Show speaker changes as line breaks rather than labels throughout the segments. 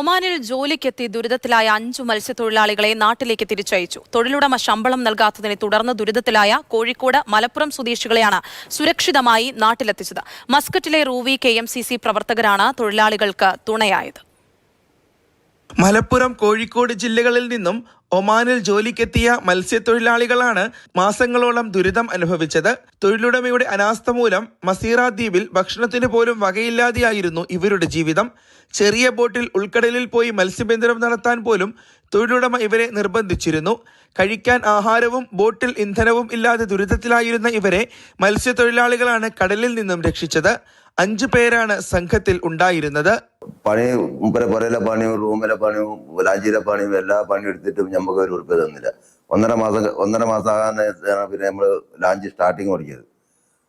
ഒമാനിൽ ജോലിക്കെത്തി ദുരിതത്തിലായ അഞ്ചു മത്സ്യത്തൊഴിലാളികളെ നാട്ടിലേക്ക് തിരിച്ചയച്ചു. തൊഴിലുടമ ശമ്പളം നൽകാത്തതിനെ തുടർന്ന് ദുരിതത്തിലായ കോഴിക്കോട് മലപ്പുറം സ്വദേശികളെയാണ് സുരക്ഷിതമായി നാട്ടിലെത്തിച്ചത്. മസ്കറ്റിലെ റൂവി കെ പ്രവർത്തകരാണ് തൊഴിലാളികൾക്ക് തുണയായത്.
മലപ്പുറം കോഴിക്കോട് ജില്ലകളിൽ നിന്നും ഒമാനിൽ ജോലിക്കെത്തിയ മത്സ്യത്തൊഴിലാളികളാണ് മാസങ്ങളോളം ദുരിതം അനുഭവിച്ചത്. തൊഴിലുടമയുടെ അനാസ്ഥ മൂലം മസീറ ദ്വീപിൽ ഭക്ഷണത്തിന് പോലും വകയില്ലാതെയായിരുന്നു ഇവരുടെ ജീവിതം. ചെറിയ ബോട്ടിൽ ഉൾക്കടലിൽ പോയി മത്സ്യബന്ധനം നടത്താൻ പോലും തൊഴിലുടമ ഇവരെ നിർബന്ധിച്ചിരുന്നു. കഴിക്കാൻ ആഹാരവും ബോട്ടിൽ ഇന്ധനവും ഇല്ലാതെ ദുരിതത്തിലായിരുന്ന ഇവരെ മത്സ്യത്തൊഴിലാളികളാണ് കടലിൽ നിന്നും രക്ഷിച്ചത്. അഞ്ചു പേരാണ് സംഘത്തിൽ ഉണ്ടായിരുന്നത്.
പണി മുപ്പരെ പുരയിലെ പണിയും റൂമിലെ പണിയും രാജിയിലെ പണിയും എല്ലാ പണിയും എടുത്തിട്ടും നമുക്ക് ഒരു ഉറപ്പ് തന്നില്ല. ഒന്നര മാസം ഒന്നര മാസം ആകാൻ നേരത്താണ് പിന്നെ നമ്മൾ ലാഞ്ച് സ്റ്റാർട്ടിങ് തുടങ്ങിയത്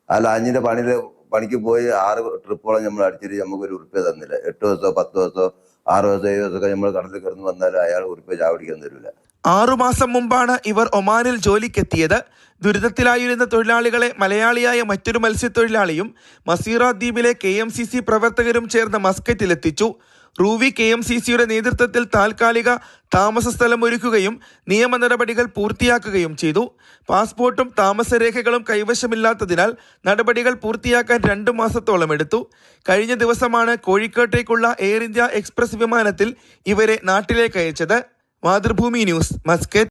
ആ ലാഞ്ചിന്റെ പണിയിൽ പണിക്ക് പോയി ആറ് ട്രിപ്പോളം നമ്മൾ അടിച്ചിട്ട് നമുക്ക് ഒരു ഉറപ്പ് തന്നില്ല. എട്ട് ദിവസോ പത്ത് ദിവസോ ആറ് ദിവസം ഏഴ് ദിവസമൊക്കെ നമ്മൾ കടലിൽ കിടന്ന് വന്നാൽ അയാൾ ഉറപ്പ് ചാവടിക്കാൻ തരില്ല
ആറുമാസം മുമ്പാണ് ഇവർ ഒമാനിൽ ജോലിക്കെത്തിയത്. ദുരിതത്തിലായിരുന്ന തൊഴിലാളികളെ മലയാളിയായ മറ്റൊരു മത്സ്യത്തൊഴിലാളിയും മസീറ ദ്വീപിലെ കെ എം സി സി പ്രവർത്തകരും ചേർന്ന് മസ്കറ്റിലെത്തിച്ചു. റൂവി കെ എം സി സിയുടെ നേതൃത്വത്തിൽ താൽക്കാലിക താമസ സ്ഥലം ഒരുക്കുകയും നിയമ നടപടികൾ പൂർത്തിയാക്കുകയും ചെയ്തു. പാസ്പോർട്ടും താമസരേഖകളും കൈവശമില്ലാത്തതിനാൽ നടപടികൾ പൂർത്തിയാക്കാൻ രണ്ടു മാസത്തോളം എടുത്തു. കഴിഞ്ഞ ദിവസമാണ് കോഴിക്കോട്ടേക്കുള്ള എയർ ഇന്ത്യ എക്സ്പ്രസ് വിമാനത്തിൽ ഇവരെ നാട്ടിലേക്ക് അയച്ചത്. Mathrubhumi news Muscat